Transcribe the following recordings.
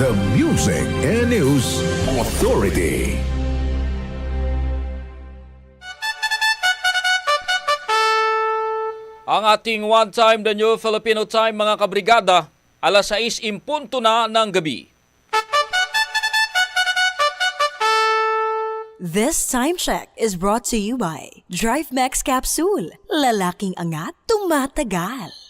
The Music and News Authority. Ang ating one time the new Filipino time mga kabrigada, alas 6 impunto na ng gabi. This time check is brought to you by Drive Max Capsule. Lalaking angat, tumatagal.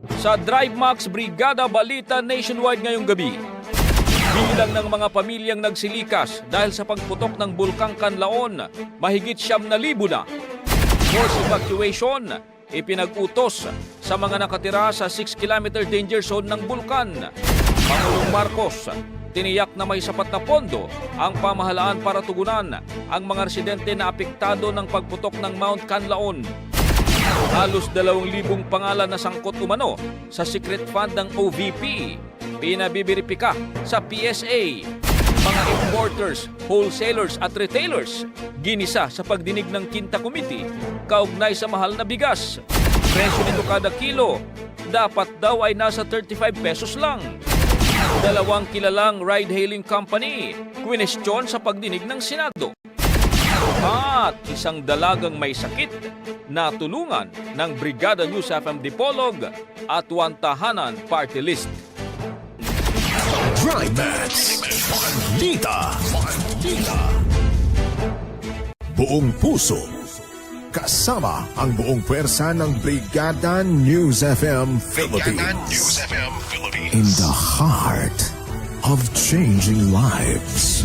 Sa Drive Max Brigada Balita Nationwide ngayong gabi. Bilang ng mga pamilyang nagsilikas dahil sa pagputok ng Bulkang Kanlaon, mahigit siyam na libo na. Force evacuation, ipinag-utos sa mga nakatira sa 6-kilometer danger zone ng bulkan. Pangulong Marcos, tiniyak na may sapat na pondo ang pamahalaan para tugunan ang mga residente na apektado ng pagputok ng Mount Kanlaon. Halos dalawang libong pangalan na sangkot umano sa secret fund ng OVP. Pinabibiripika sa PSA. Mga importers, wholesalers at retailers ginisa sa pagdinig ng Quinta Committee kaugnay sa mahal na bigas. Presyo nito kada kilo dapat daw ay nasa 35 pesos lang. Dalawang kilalang ride-hailing company kwinestyon sa pagdinig ng Senado. At isang dalagang may sakit na tulungan ng Brigada News FM Dipolog at Wantahanan Party List. Drive Max. Balita. Balita. Buong puso. Kasama ang buong pwersa ng Brigada News FM Philippines. In the heart of changing lives.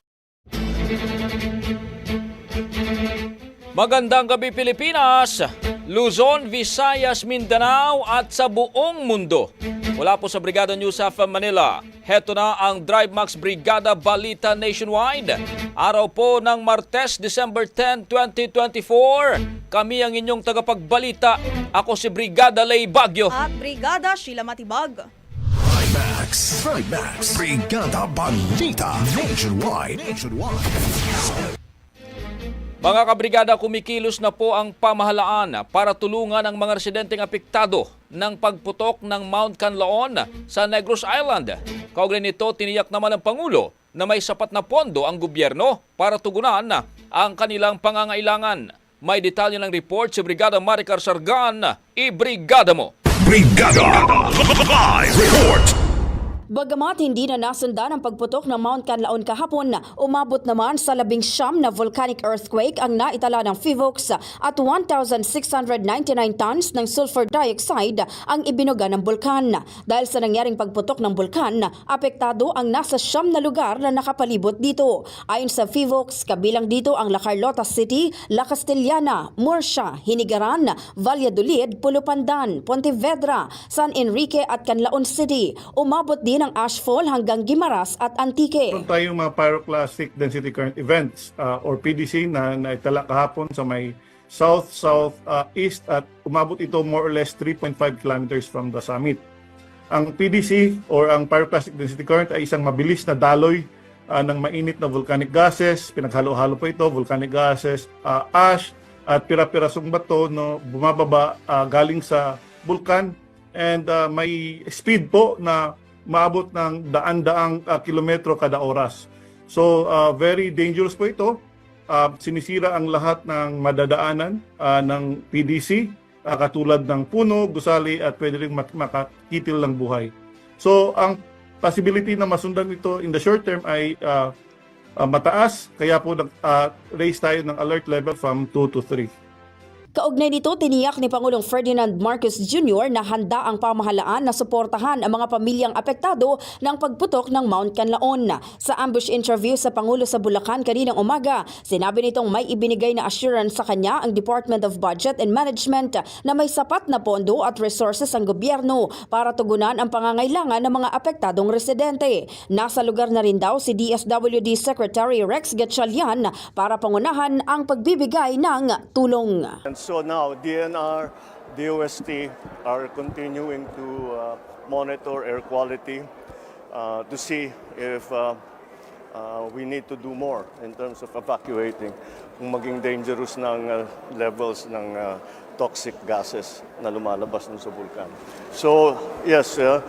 Magandang gabi Pilipinas, Luzon, Visayas, Mindanao at sa buong mundo. Mula po sa Brigada News of Manila, heto na ang Drive Max Brigada Balita Nationwide. Araw po ng Martes, December 10, 2024. Kami ang inyong tagapagbalita. Ako si Brigada Lay Bagyo. At Brigada Sheila Matibag. Max, Max, Brigada Balita Nationwide. Nationwide. Mga kabrigada, kumikilos na po ang pamahalaan para tulungan ang mga residenteng apektado ng pagputok ng Mount Canlaon sa Negros Island. Kaugnay nito, tiniyak naman ng Pangulo na may sapat na pondo ang gobyerno para tugunan ang kanilang pangangailangan. May detalye ng report si Brigada Maricar Sargan. I-brigada mo! Brigada Live Report. Bagamat hindi na nasundan ang pagputok ng Mount Canlaon kahapon, umabot naman sa labing siyam na volcanic earthquake ang naitala ng FIVOX at 1,699 tons ng sulfur dioxide ang ibinuga ng bulkan. Dahil sa nangyaring pagputok ng bulkan, apektado ang nasa siyam na lugar na nakapalibot dito. Ayon sa FIVOX, kabilang dito ang La Carlota City, La Castellana, Murcia, Hinigaran, Valladolid, Pulupandan, Pontevedra, San Enrique at Canlaon City. Umabot din ang ashfall hanggang Gimaras at Antique. Meron tayong mga pyroclastic density current events uh, or PDC na naitala kahapon sa may south, south, uh, east at umabot ito more or less 3.5 kilometers from the summit. Ang PDC or ang pyroclastic density current ay isang mabilis na daloy uh, ng mainit na volcanic gases, pinaghalo-halo po ito, volcanic gases, uh, ash at pira-pirasong bato no bumababa uh, galing sa bulkan and uh, may speed po na maabot ng daan-daang uh, kilometro kada oras. So uh, very dangerous po ito. Uh, sinisira ang lahat ng madadaanan uh, ng PDC uh, katulad ng puno, gusali at pwede rin mak- makakitil ng buhay. So ang possibility na masundan ito in the short term ay uh, uh, mataas kaya po nag uh, raise tayo ng alert level from 2 to 3. Kaugnay nito, tiniyak ni Pangulong Ferdinand Marcos Jr. na handa ang pamahalaan na suportahan ang mga pamilyang apektado ng pagputok ng Mount Canlaon. Sa ambush interview sa Pangulo sa Bulacan kaninang umaga, sinabi nitong may ibinigay na assurance sa kanya ang Department of Budget and Management na may sapat na pondo at resources ang gobyerno para tugunan ang pangangailangan ng mga apektadong residente. Nasa lugar na rin daw si DSWD Secretary Rex Gatchalian para pangunahan ang pagbibigay ng tulong. So now DNR, DOST are continuing to uh, monitor air quality uh, to see if uh, uh, we need to do more in terms of evacuating kung maging dangerous ng uh, levels ng uh, toxic gases na lumalabas dun sa vulkan. So yes, uh,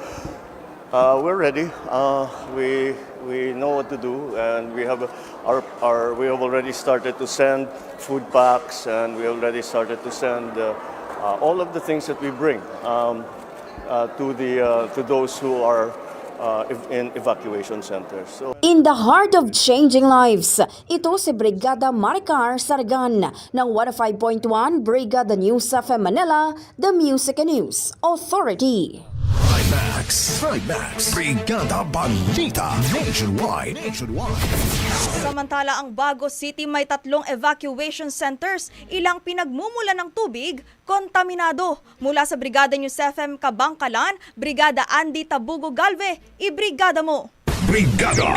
uh, we're ready. Uh, we we know what to do, and we have our, our we have already started to send food packs, and we already started to send uh, uh, all of the things that we bring um, uh, to the uh, to those who are uh, in evacuation centers. So. In the heart of changing lives, ito si Brigada Maricar Sargan ng 105.1 Brigada News of Manila, the Music and News Authority. Max, Max, Brigada Balita Nationwide. Nationwide. Samantala ang Bago City may tatlong evacuation centers, ilang pinagmumula ng tubig, kontaminado. Mula sa Brigada News FM Kabangkalan, Brigada Andy Tabugo Galve, ibrigada mo! Brigada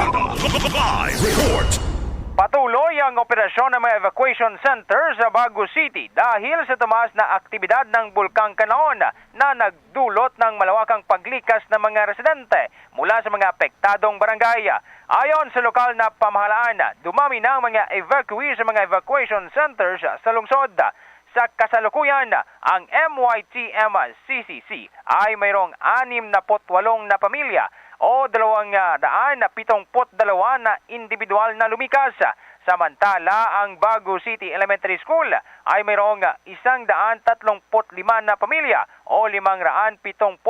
Live Report. Patuloy ang operasyon ng mga evacuation center sa Bago City dahil sa tumaas na aktibidad ng Bulkang Kanaon na nagdulot ng malawakang paglikas ng mga residente mula sa mga apektadong barangay. Ayon sa lokal na pamahalaan, dumami na ang mga evacuee sa mga evacuation centers sa lungsod. Sa kasalukuyan, ang MYTM-CCC ay mayroong 68 na pamilya o 272 na individual na lumikas. Samantala, ang Bago City Elementary School ay mayroong 135 na pamilya o 577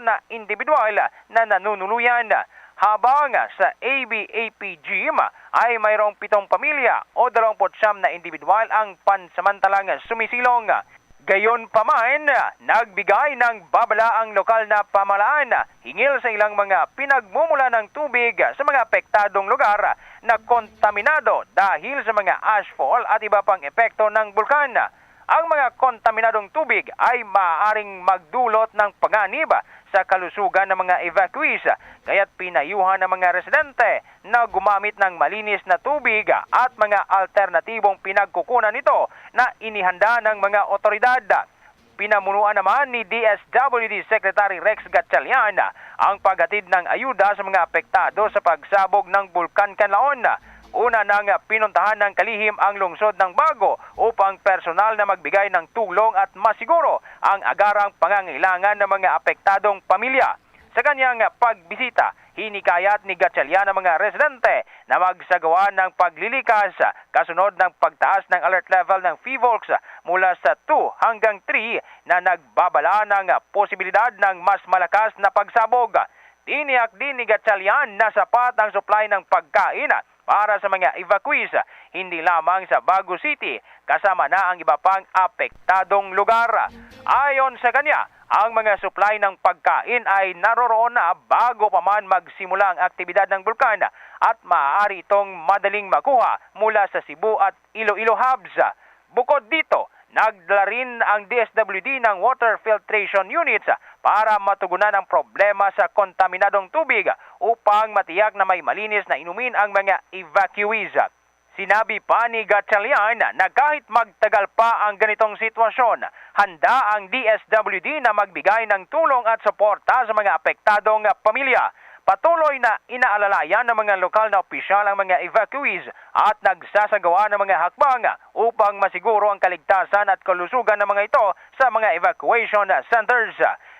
na individual na nanunuluyan. Habang sa ABAP Gym ay mayroong pitong pamilya o 29 na individual ang pansamantalang sumisilong. Gayon pa man, nagbigay ng babala ang lokal na pamalaan hingil sa ilang mga pinagmumula ng tubig sa mga apektadong lugar na kontaminado dahil sa mga ashfall at iba pang epekto ng bulkan. Ang mga kontaminadong tubig ay maaaring magdulot ng panganib sa kalusugan ng mga evacuees kaya't pinayuhan ng mga residente na gumamit ng malinis na tubig at mga alternatibong pinagkukunan nito na inihanda ng mga otoridad. Pinamunuan naman ni DSWD Secretary Rex Gatchalian ang paghatid ng ayuda sa mga apektado sa pagsabog ng Bulkan Canlaon. Una nang pinuntahan ng kalihim ang lungsod ng Bago upang personal na magbigay ng tulong at masiguro ang agarang pangangailangan ng mga apektadong pamilya. Sa kanyang pagbisita, hinikayat ni Gatchalian ang mga residente na magsagawa ng paglilikas kasunod ng pagtaas ng alert level ng FIVOLX mula sa 2 hanggang 3 na nagbabala ng posibilidad ng mas malakas na pagsabog. Tiniyak din ni Gatchalian na sapat ang supply ng pagkain para sa mga evacuees, hindi lamang sa Bago City, kasama na ang iba pang apektadong lugar. Ayon sa kanya, ang mga supply ng pagkain ay naroroon na bago pa man magsimula ang aktibidad ng bulkan at maaari itong madaling makuha mula sa Cebu at Iloilo hubs. Bukod dito, nagdala rin ang DSWD ng water filtration units para matugunan ang problema sa kontaminadong tubig upang matiyak na may malinis na inumin ang mga evacuees. Sinabi pa ni Gatchalian na kahit magtagal pa ang ganitong sitwasyon, handa ang DSWD na magbigay ng tulong at suporta sa mga apektadong pamilya. Patuloy na inaalalayan ng mga lokal na opisyal ang mga evacuees at nagsasagawa ng mga hakbang upang masiguro ang kaligtasan at kalusugan ng mga ito sa mga evacuation centers.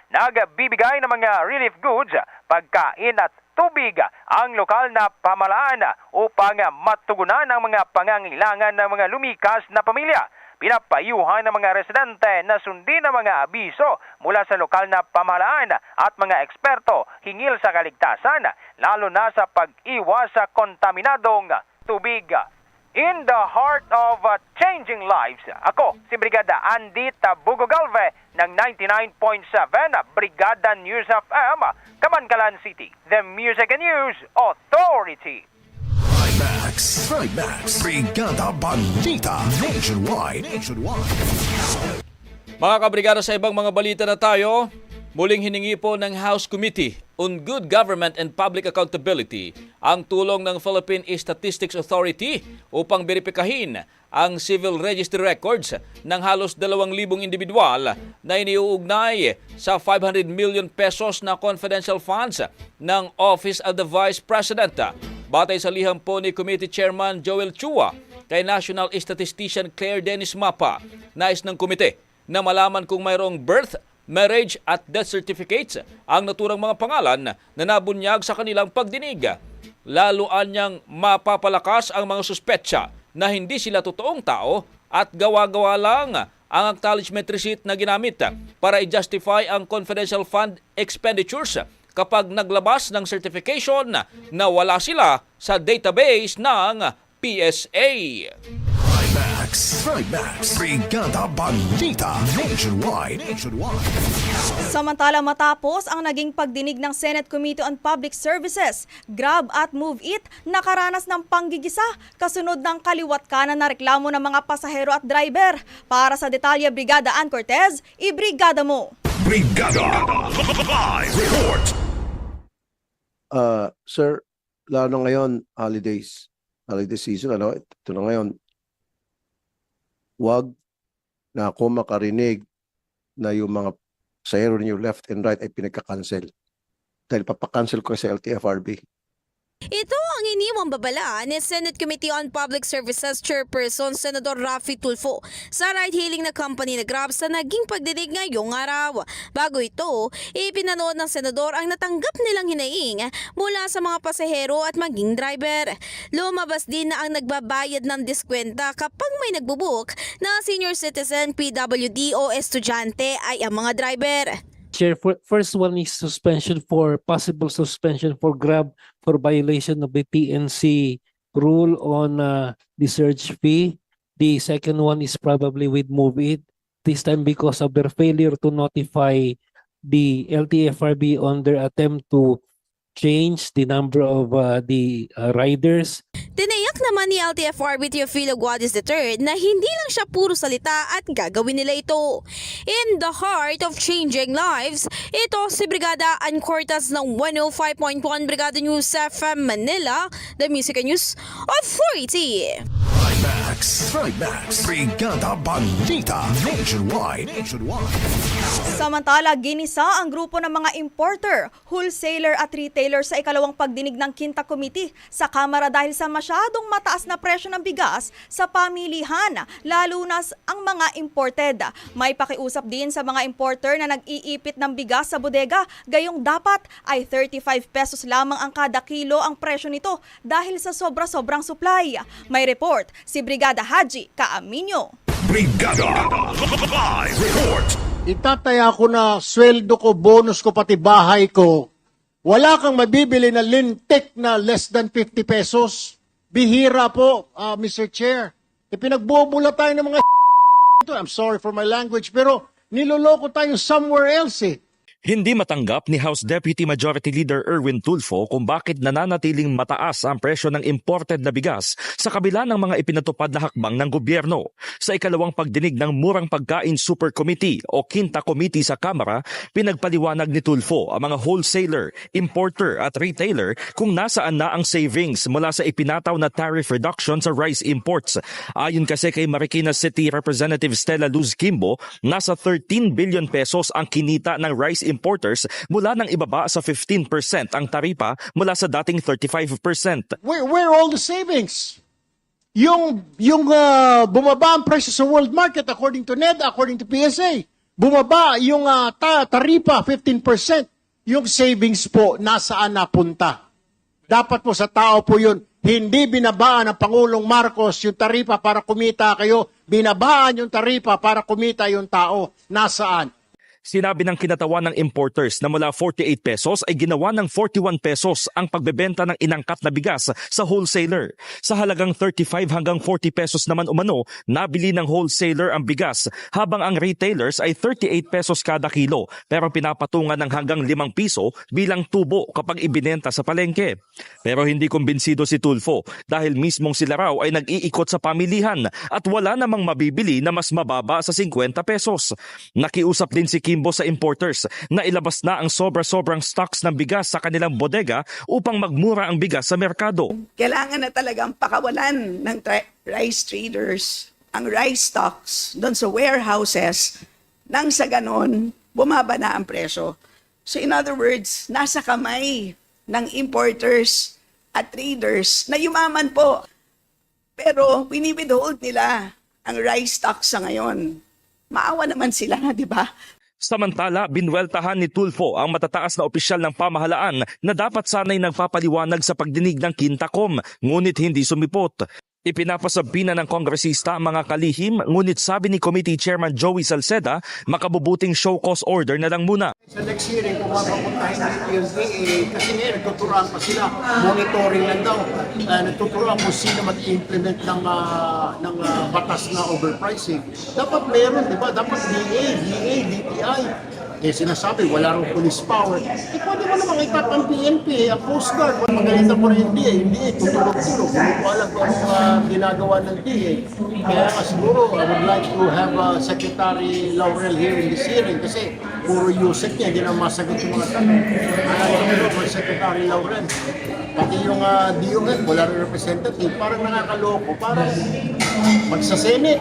Nagbibigay ng mga relief goods, pagkain at tubig ang lokal na pamalaan upang matugunan ang mga pangangailangan ng mga lumikas na pamilya. Pinapayuhan ng mga residente na sundin ang mga abiso mula sa lokal na pamahalaan at mga eksperto hingil sa kaligtasan, lalo na sa pag-iwas sa kontaminadong tubig. In the heart of uh, changing lives, ako si Brigada Andy Tabugo Galve ng 99.7 Brigada News FM, Kamankalan City, the Music and News Authority. Max, Max, Brigada Balita Nationwide. Nationwide. Mga kabrigada sa ibang mga balita na tayo, muling hiningi po ng House Committee on Good Government and Public Accountability ang tulong ng Philippine Statistics Authority upang beripikahin ang civil registry records ng halos 2,000 individual na iniuugnay sa 500 million pesos na confidential funds ng Office of the Vice President. Batay sa liham po ni Committee Chairman Joel Chua kay National Statistician Claire Dennis Mapa, nais ng komite na malaman kung mayroong birth, marriage at death certificates ang naturang mga pangalan na nabunyag sa kanilang pagdinig. Lalo anyang mapapalakas ang mga suspetsa na hindi sila totoong tao at gawa-gawa lang ang acknowledgement receipt na ginamit para i-justify ang confidential fund expenditures kapag naglabas ng certification na wala sila sa database ng PSA. Max, Max, Brigada Balita Nationwide. Nationwide. Samantala matapos ang naging pagdinig ng Senate Committee on Public Services, Grab at Move It nakaranas ng panggigisa kasunod ng kaliwat kanan na reklamo ng mga pasahero at driver. Para sa detalye Brigada Ann Cortez, ibrigada mo! Brigada Live Report. Uh, sir, lalo ngayon, holidays, holiday season, ano, ito na ngayon, wag na ako makarinig na yung mga sayero ninyo left and right ay pinagka-cancel. Dahil papakancel ko sa LTFRB. Ito ang iniwang babala ni Senate Committee on Public Services Chairperson Senador Rafi Tulfo sa ride-hailing na company na Grab sa naging pagdinig ngayong araw. Bago ito, ipinanood ng Senador ang natanggap nilang hinaing mula sa mga pasahero at maging driver. Lumabas din na ang nagbabayad ng diskwenta kapag may nagbubuk na senior citizen, PWD o estudyante ay ang mga driver. Chair, first one is suspension for possible suspension for Grab for violation of the PNC rule on uh, the surge fee. The second one is probably with Move It. this time because of their failure to notify the LTFRB on their attempt to change the number of uh, the uh, riders Tinayak naman ni LTFRB Teofilo Guadis III na hindi lang siya puro salita at gagawin nila ito. In the heart of changing lives, ito si Brigada Ann Cortas ng 105.1 Brigada News FM Manila, the Music News Authority. Max, Max, Brigada Balita Nationwide. Nationwide. Samantala, ginisa ang grupo ng mga importer, wholesaler at retailer sa ikalawang pagdinig ng Quinta Committee sa Kamara dahil sa masyadong mataas na presyo ng bigas sa pamilihan, lalo na ang mga imported. May pakiusap din sa mga importer na nag-iipit ng bigas sa bodega, gayong dapat ay 35 pesos lamang ang kada kilo ang presyo nito dahil sa sobra-sobrang supply. May report si Brigada Haji Kaaminyo. Brigada Live Report. itataya ko na sweldo ko, bonus ko, pati bahay ko, wala kang mabibili na lintik na less than 50 pesos. Bihira po, ah, Mr. Chair. Ipinagbubula tayo ng mga ito. I'm sorry for my language, pero niloloko tayo somewhere else eh. Hindi matanggap ni House Deputy Majority Leader Erwin Tulfo kung bakit nananatiling mataas ang presyo ng imported na bigas sa kabila ng mga ipinatupad na hakbang ng gobyerno. Sa ikalawang pagdinig ng Murang Pagkain Super Committee o Quinta Committee sa Kamara, pinagpaliwanag ni Tulfo ang mga wholesaler, importer at retailer kung nasaan na ang savings mula sa ipinataw na tariff reduction sa rice imports. Ayon kasi kay Marikina City Representative Stella Luz Kimbo, nasa 13 billion pesos ang kinita ng rice importers mula ng ibaba sa 15% ang taripa mula sa dating 35%. Where, where all the savings? Yung, yung ah, bumaba ang presyo sa world market according to NED, according to PSA. Bumaba yung ah, ta- taripa 15%. Yung savings po, nasaan napunta? Dapat po sa tao po yun, hindi binabaan ng Pangulong Marcos yung taripa para kumita kayo, binabaan yung taripa para kumita yung tao. Nasaan? Sinabi ng kinatawan ng importers na mula 48 pesos ay ginawa ng 41 pesos ang pagbebenta ng inangkat na bigas sa wholesaler. Sa halagang 35 hanggang 40 pesos naman umano, nabili ng wholesaler ang bigas habang ang retailers ay 38 pesos kada kilo pero pinapatungan ng hanggang 5 piso bilang tubo kapag ibinenta sa palengke. Pero hindi kumbinsido si Tulfo dahil mismong sila raw ay nag-iikot sa pamilihan at wala namang mabibili na mas mababa sa 50 pesos. Nakiusap din si Kimbo sa importers na ilabas na ang sobra-sobrang stocks ng bigas sa kanilang bodega upang magmura ang bigas sa merkado. kailangan na talagang pakawalan ng tra- rice traders ang rice stocks doon sa warehouses nang sa ganon bumaba na ang presyo. So in other words, nasa kamay ng importers at traders na yumaman po. Pero winibidhold nila ang rice stocks sa ngayon. Maawa naman sila, di ba? Samantala, binweltahan ni Tulfo ang matataas na opisyal ng pamahalaan na dapat sanay nagpapaliwanag sa pagdinig ng Kintakom, ngunit hindi sumipot. Ipinapasabi na ng kongresista ang mga kalihim, ngunit sabi ni Committee Chairman Joey Salceda, makabubuting show cause order na lang muna. Sa next hearing, kung mapapuntahin ng PLDA, kasi ngayon nagtuturoan pa sila, monitoring lang daw. Uh, nagtuturoan kung sino mag-implement ng, ah, ng ah, batas na overpricing. Dapat meron, di ba? Dapat DA, DA, DTI. Eh sinasabi, wala rin police power. Eh pwede mo namang itap ang PNP, ang Coast Guard. Kung magalitan mo rin yung DA, yung DA, tutulog-tulog. Hindi ko alam kung anong ah, ginagawa ng DA. Kaya nga siguro, I would like to have uh, Secretary Laurel here in this hearing kasi puro usik niya, hindi na masagot yung mga tanong. Ano ko, Secretary Laurel. Pati yung uh, DON, wala rin representative, parang nakakaloko, parang magsa-Senate,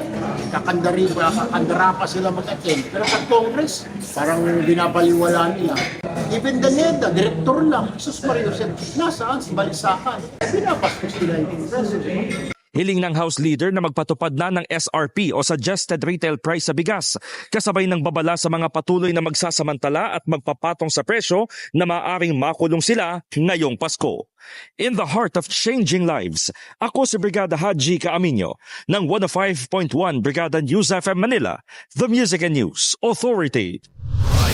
kakandari kakandara pa sila mag-attend. Pero sa Congress, parang binabaliwala nila. Even the NEDA, director lang, Jesus Mario said, nasaan si Balisakan? Pinapastos nila yung president. Hiling ng House Leader na magpatupad na ng SRP o Suggested Retail Price sa bigas, kasabay ng babala sa mga patuloy na magsasamantala at magpapatong sa presyo na maaring makulong sila ngayong Pasko. In the heart of changing lives, ako si Brigada Haji Kaaminyo ng 105.1 Brigada News FM Manila, The Music and News Authority.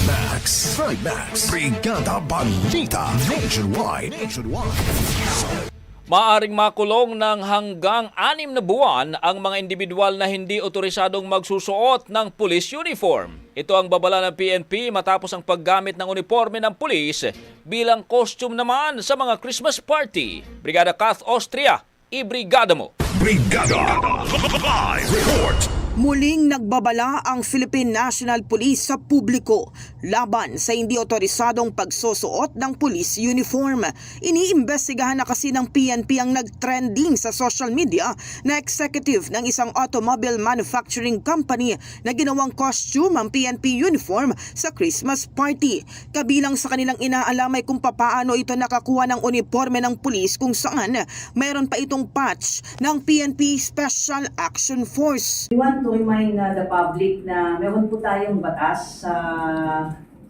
Max, Max, Brigada Balita Nationwide. Nationwide. Maaring makulong ng hanggang anim na buwan ang mga individual na hindi otorisadong magsusuot ng police uniform. Ito ang babala ng PNP matapos ang paggamit ng uniforme ng pulis bilang costume naman sa mga Christmas party. Brigada Kath Austria, ibrigada mo! Brigada Live Report. Muling nagbabala ang Philippine National Police sa publiko laban sa hindi otorisadong pagsusuot ng police uniform. Iniimbestigahan na kasi ng PNP ang nagtrending sa social media na executive ng isang automobile manufacturing company na ginawang costume ang PNP uniform sa Christmas party. Kabilang sa kanilang inaalam ay kung papaano ito nakakuha ng uniforme ng pulis kung saan mayroon pa itong patch ng PNP Special Action Force. We want to remind uh, the public na meron po tayong batas sa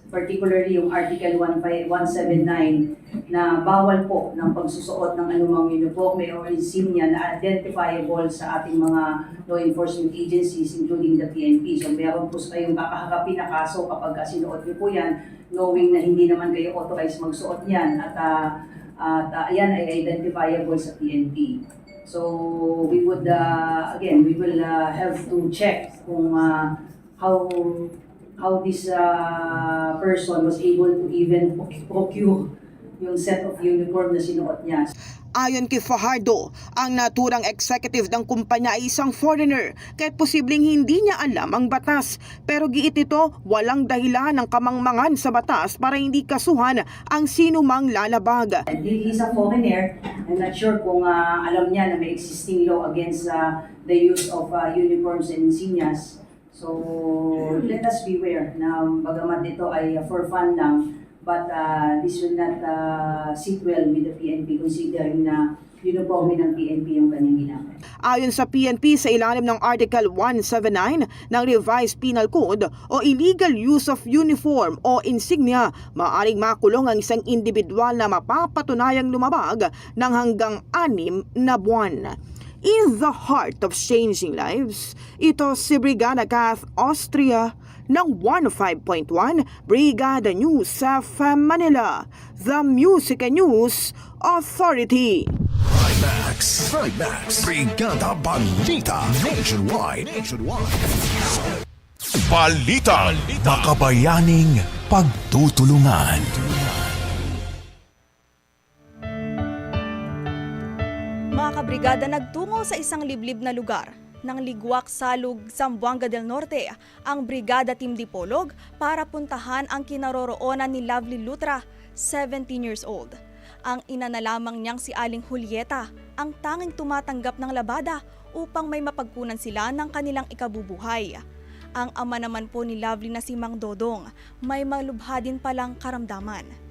particularly yung Article 15 179 na bawal po ng pagsusuot ng anumang uniforme or insignia na identifiable sa ating mga law enforcement agencies including the PNP. So meron po kayong kakaharapin na kaso kapag uh, sinuot niyo po yan knowing na hindi naman kayo authorized magsuot yan at uh, at uh, yan ay identifiable sa PNP. So we would uh, again we will uh, have to check kung uh, how how this uh, person was able to even procure yung set of uniform na sinuot niya. Ayon kay Fajardo, ang naturang executive ng kumpanya ay isang foreigner kahit posibleng hindi niya alam ang batas. Pero giit ito, walang dahilan ng kamangmangan sa batas para hindi kasuhan ang sino mang lalabag. He's a foreigner. I'm not sure kung uh, alam niya na may existing law against uh, the use of uh, uniforms and insignias. So let us beware na bagamat ito ay for fun lang, but uh, this will not uh, sit well with the PNP considering na uniforme ng PNP yung kanyang ginamit. Ayon sa PNP sa ilalim ng Article 179 ng Revised Penal Code o illegal use of uniform o insignia, maaring makulong ang isang individual na mapapatunayang lumabag ng hanggang anim na buwan. In the heart of changing lives, ito si Brigada Kath Austria ng 105.1 Brigada News sa Manila, the Music and News Authority. Max. Max. Brigada Balita. Nationwide. Nationwide. Balita. Makabayaning pagtutulungan. Mga kabrigada nagtungo sa isang liblib na lugar ng Ligwak Salug, Zamboanga del Norte ang Brigada Team Dipolog para puntahan ang kinaroroonan ni Lovely Lutra, 17 years old. Ang ina na lamang niyang si Aling Julieta, ang tanging tumatanggap ng labada upang may mapagkunan sila ng kanilang ikabubuhay. Ang ama naman po ni Lovely na si Mang Dodong, may malubha din palang karamdaman.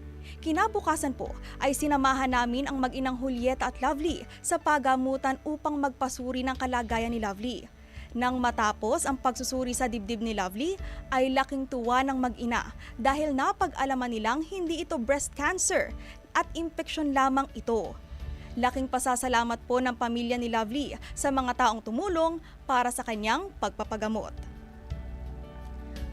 Kinabukasan po ay sinamahan namin ang mag-inang Julieta at Lovely sa pagamutan upang magpasuri ng kalagayan ni Lovely. Nang matapos ang pagsusuri sa dibdib ni Lovely, ay laking tuwa ng mag-ina dahil napag-alaman nilang hindi ito breast cancer at impeksyon lamang ito. Laking pasasalamat po ng pamilya ni Lovely sa mga taong tumulong para sa kanyang pagpapagamot.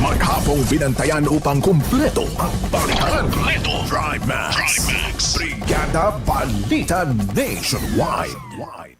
Maghapong binantayan upang kumpleto ang balitan. Kumpleto. Drive Max. Brigada Balita Nationwide.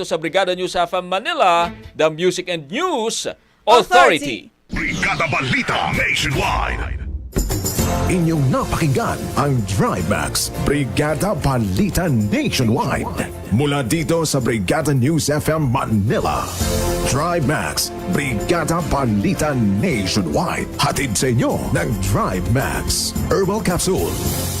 sa Brigada News FM Manila, the Music and News Authority. Brigada Balita Nationwide. Inyong napakinggan ang DriveMax Brigada Balita Nationwide. Mula dito sa Brigada News FM Manila. DriveMax Brigada Balita Nationwide. Hatid sa inyo ng DriveMax Herbal Capsule.